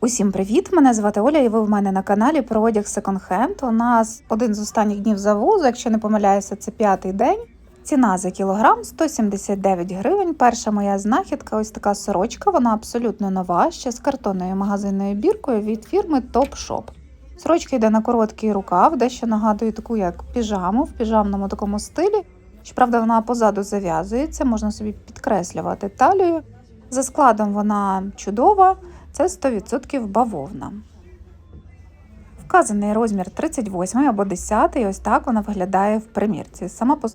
Усім привіт! Мене звати Оля, і ви в мене на каналі про одяг секонд-хенд. У нас один з останніх днів завозу, якщо не помиляюся, це п'ятий день. Ціна за кілограм 179 гривень. Перша моя знахідка ось така сорочка. Вона абсолютно нова, ще з картонною магазинною біркою від фірми Top Shop. Сорочка йде на короткий рукав, дещо нагадує таку як піжаму в піжамному такому стилі. Щоправда, вона позаду зав'язується, можна собі підкреслювати талію. За складом вона чудова, це 100% бавовна. Вказаний розмір 38 або 10, ось так вона виглядає в примірці. Сама по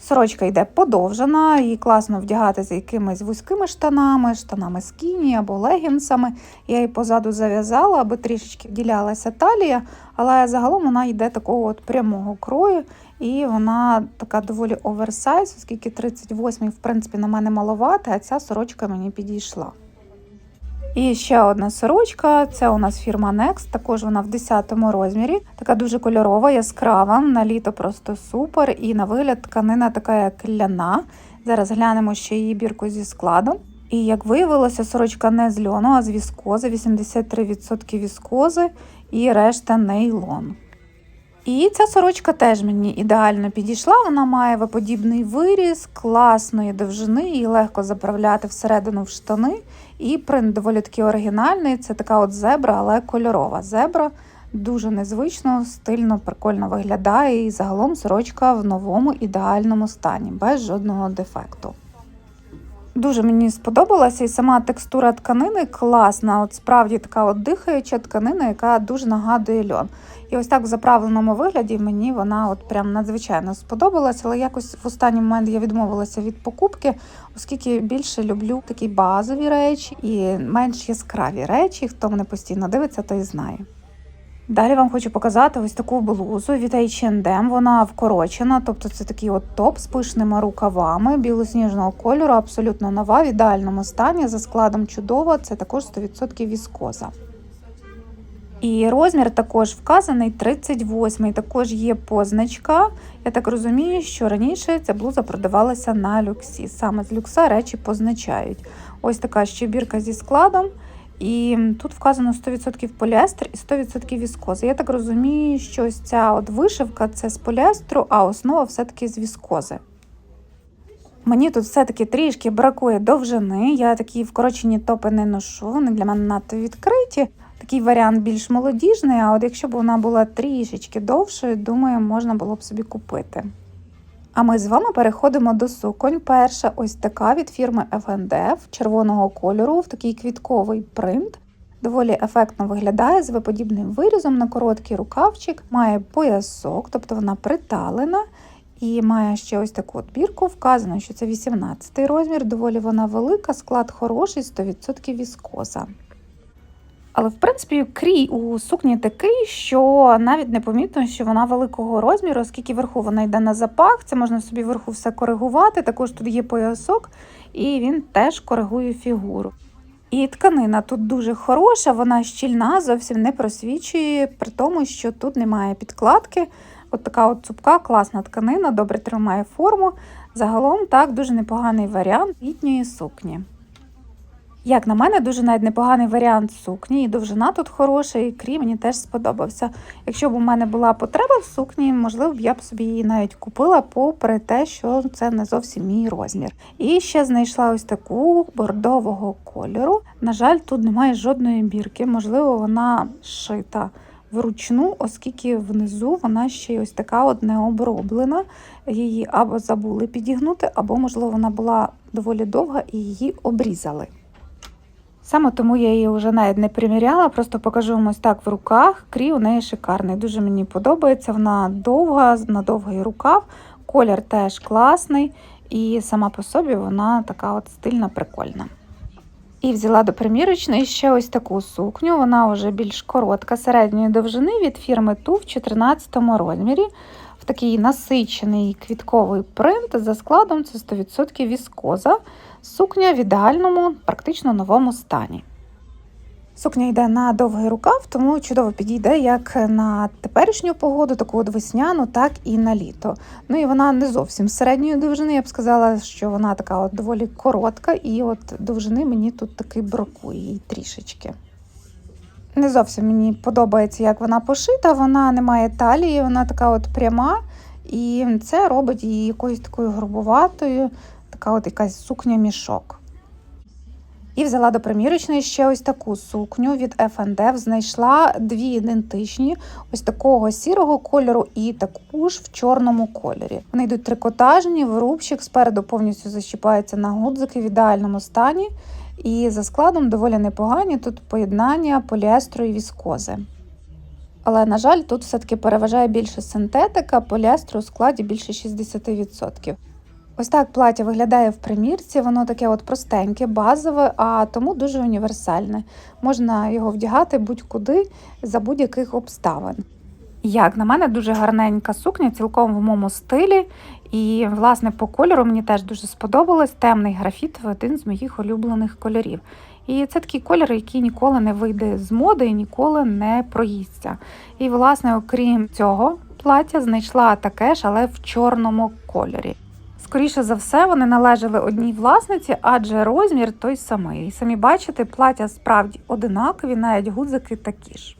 Сорочка йде подовжена, її класно вдягати за якимись вузькими штанами, штанами скіні або легінсами. Я її позаду зав'язала, аби трішечки вділялася талія, але загалом вона йде такого от прямого крою, і вона така доволі оверсайз, оскільки 38 в принципі на мене маловато, а ця сорочка мені підійшла. І ще одна сорочка, це у нас фірма Next, також вона в 10 розмірі, така дуже кольорова, яскрава, на літо просто супер. І на вигляд тканина така як ляна. Зараз глянемо ще її бірку зі складом. І як виявилося, сорочка не з льону, а з віскози, 83% віскози і решта нейлон. І ця сорочка теж мені ідеально підійшла. Вона має виподібний виріз, класної довжини, її легко заправляти всередину в штани. І принт доволі таки оригінальний. Це така от зебра, але кольорова зебра. Дуже незвично, стильно, прикольно виглядає. І загалом сорочка в новому ідеальному стані, без жодного дефекту. Дуже мені сподобалася і сама текстура тканини класна. От справді така от дихаюча тканина, яка дуже нагадує льон. І ось так в заправленому вигляді мені вона от прям надзвичайно сподобалася, але якось в останній момент я відмовилася від покупки, оскільки більше люблю такі базові речі і менш яскраві речі. Хто мене постійно дивиться, той знає. Далі вам хочу показати ось таку блузу від H&M. Вона вкорочена, тобто це такий от топ з пишними рукавами білосніжного кольору, абсолютно нова, в ідеальному стані, за складом чудова, це також 100% віскоза. І розмір також вказаний 38 Також є позначка. Я так розумію, що раніше ця блуза продавалася на люксі. Саме з люкса речі позначають. Ось така щебірка зі складом. І тут вказано 100% поліестер і 100% віскози. Я так розумію, що ось ця от вишивка це з поліестру, а основа все-таки з віскози. Мені тут все-таки трішки бракує довжини. Я такі вкорочені топи не ношу, вони для мене надто відкриті. Такий варіант більш молодіжний, а от якщо б вона була трішечки довшою, думаю, можна було б собі купити. А ми з вами переходимо до суконь. Перша ось така від фірми FNDF червоного кольору в такий квітковий принт. Доволі ефектно виглядає з виподібним вирізом на короткий рукавчик, має поясок, тобто вона приталена. І має ще ось таку от бірку. Вказано, що це 18 розмір, доволі вона велика, склад хороший, 100% віскоза. Але, в принципі, крій у сукні такий, що навіть не помітно, що вона великого розміру, оскільки вверху вона йде на запах, це можна собі вверху все коригувати. Також тут є поясок, і він теж коригує фігуру. І тканина тут дуже хороша, вона щільна, зовсім не просвічує, при тому, що тут немає підкладки. От така от цупка, класна тканина, добре тримає форму. Загалом так дуже непоганий варіант літньої сукні. Як на мене, дуже навіть непоганий варіант сукні, і довжина тут хороша, і крій мені теж сподобався. Якщо б у мене була потреба в сукні, можливо б я б собі її навіть купила, попри те, що це не зовсім мій розмір. І ще знайшла ось таку бордового кольору. На жаль, тут немає жодної бірки, можливо, вона шита. Вручну, оскільки внизу вона ще й ось така от не оброблена. Її або забули підігнути, або, можливо, вона була доволі довга і її обрізали. Саме тому я її вже навіть не приміряла, просто покажу вам ось так в руках. Крій у неї шикарний. Дуже мені подобається. Вона довга, на довгий рукав, колір теж класний, і сама по собі вона така от стильна, прикольна. І взяла до примірочної ще ось таку сукню. Вона вже більш коротка, середньої довжини від фірми Ту в 14 розмірі. В такий насичений квітковий принт за складом це 100% віскоза. Сукня в ідеальному, практично новому стані. Сукня йде на довгий рукав, тому чудово підійде як на теперішню погоду, таку от весняну, так і на літо. Ну і вона не зовсім середньої довжини. Я б сказала, що вона така от доволі коротка, і от довжини мені тут таки бракує їй трішечки. Не зовсім мені подобається, як вона пошита. Вона не має талії, вона така от пряма, і це робить її якоюсь такою грубуватою, така от якась сукня-мішок. І взяла до примірочної ще ось таку сукню від F&F. Знайшла дві ідентичні, ось такого сірого кольору і таку ж в чорному кольорі. Вони йдуть трикотажні, вирубчик спереду повністю защіпається на гудзики в ідеальному стані. І за складом доволі непогані тут поєднання поліестру і віскози. Але, на жаль, тут все-таки переважає більше синтетика, поліестру у складі більше 60%. Ось так плаття виглядає в примірці, воно таке от простеньке, базове, а тому дуже універсальне. Можна його вдягати будь-куди за будь-яких обставин. Як на мене, дуже гарненька сукня, цілком в моєму стилі. І, власне, по кольору мені теж дуже сподобалось. Темний графіт один з моїх улюблених кольорів. І це такий колір, який ніколи не вийде з моди і ніколи не проїсться. І, власне, окрім цього плаття, знайшла таке ж, але в чорному кольорі. Скоріше за все, вони належали одній власниці, адже розмір той самий. І самі бачите, плаття справді одинакові, навіть гудзики такі ж.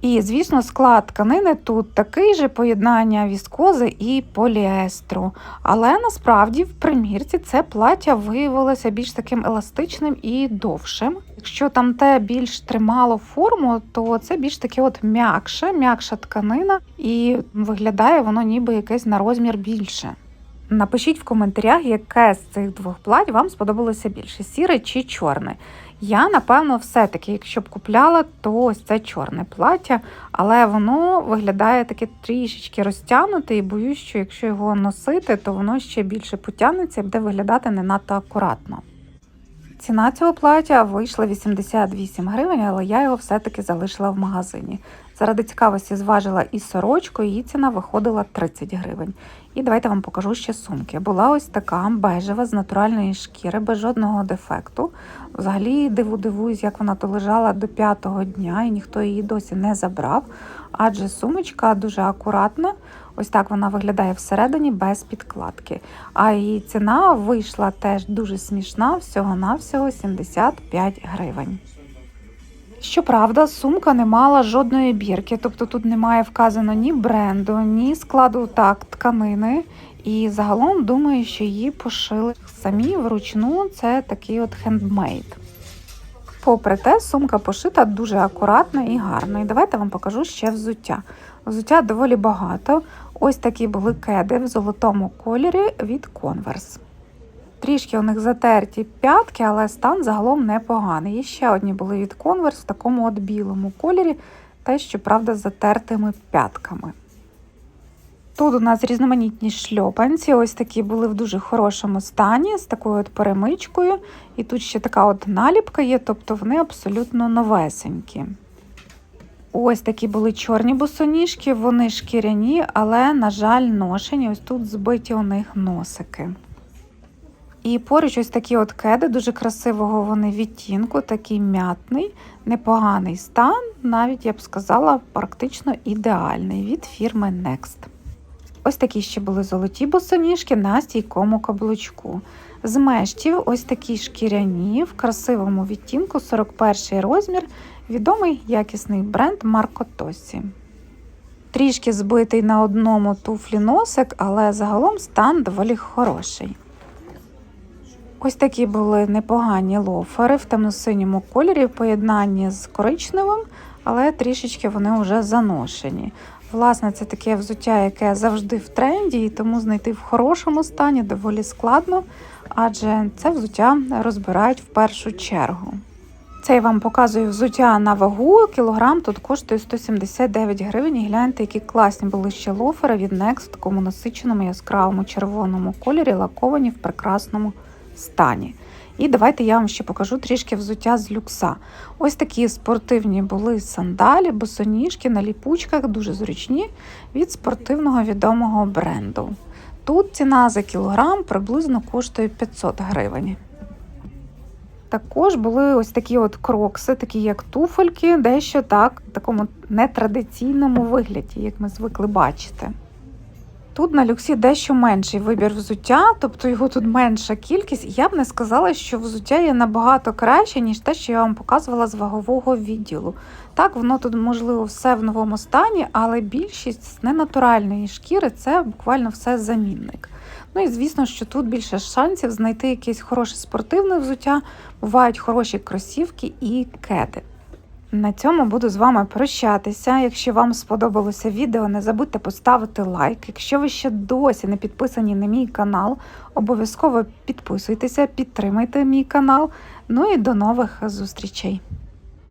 І, звісно, склад тканини тут такий же поєднання віскози і поліестру. Але насправді в примірці це плаття виявилося більш таким еластичним і довшим. Якщо там те більш тримало форму, то це більш таке от м'якше, м'якша тканина, і виглядає воно ніби якесь на розмір більше. Напишіть в коментарях, яке з цих двох плать вам сподобалося більше сіре чи чорне. Я, напевно, все-таки, якщо б купляла, то ось це чорне плаття, але воно виглядає таке трішечки розтягнуте, і боюсь, що якщо його носити, то воно ще більше потягнеться і буде виглядати не надто акуратно. Ціна цього плаття вийшла 88 гривень, але я його все-таки залишила в магазині. Заради цікавості зважила і сорочку, її ціна виходила 30 гривень. І давайте вам покажу ще сумки. Була ось така бежева з натуральної шкіри, без жодного дефекту. Взагалі диву дивуюсь, як вона то лежала до п'ятого дня, і ніхто її досі не забрав. Адже сумочка дуже акуратна. Ось так вона виглядає всередині без підкладки. А її ціна вийшла теж дуже смішна, всього-навсього 75 гривень. Щоправда, сумка не мала жодної бірки, тобто тут немає вказано ні бренду, ні складу так тканини. І загалом думаю, що її пошили самі вручну. Це такий от хендмейд. Попри те, сумка пошита дуже акуратно і гарно. І давайте вам покажу ще взуття. Взуття доволі багато. Ось такі були кеди в золотому кольорі від Converse. Трішки у них затерті п'ятки, але стан загалом непоганий. І ще одні були від Converse в такому от білому кольорі, те, щоправда, з затертими п'ятками. Тут у нас різноманітні шльопанці, ось такі були в дуже хорошому стані, з такою от перемичкою. І тут ще така от наліпка є, тобто вони абсолютно новесенькі. Ось такі були чорні босоніжки, вони шкіряні, але, на жаль, ношені. Ось тут збиті у них носики. І поруч ось такі от кеди, дуже красивого вони відтінку, такий м'ятний, непоганий стан, навіть я б сказала, практично ідеальний від фірми Next. Ось такі ще були золоті босоніжки на стійкому каблучку. З мештів ось такі шкіряні в красивому відтінку, 41 розмір, відомий якісний бренд Марко Тоссі. Трішки збитий на одному туфлі носик, але загалом стан доволі хороший. Ось такі були непогані лофери в темно-синьому кольорі в поєднанні з коричневим, але трішечки вони вже заношені. Власне, це таке взуття, яке завжди в тренді, і тому знайти в хорошому стані доволі складно, адже це взуття розбирають в першу чергу. Це я вам показую взуття на вагу. Кілограм тут коштує 179 гривень. Гляньте, які класні були ще лофери від Next в такому насиченому яскравому червоному кольорі, лаковані в прекрасному стані. І давайте я вам ще покажу трішки взуття з люкса. Ось такі спортивні були сандалі, босоніжки на ліпучках, дуже зручні від спортивного відомого бренду. Тут ціна за кілограм приблизно коштує 500 гривень. Також були ось такі от крокси, такі як туфельки, дещо так, в такому нетрадиційному вигляді, як ми звикли бачити. Тут на люксі дещо менший вибір взуття, тобто його тут менша кількість. Я б не сказала, що взуття є набагато краще, ніж те, що я вам показувала з вагового відділу. Так, воно тут, можливо, все в новому стані, але більшість з ненатуральної шкіри це буквально все замінник. Ну і звісно, що тут більше шансів знайти якесь хороше спортивне взуття, бувають хороші кросівки і кеди. На цьому буду з вами прощатися. Якщо вам сподобалося відео, не забудьте поставити лайк. Якщо ви ще досі не підписані на мій канал, обов'язково підписуйтеся, підтримайте мій канал. Ну і до нових зустрічей!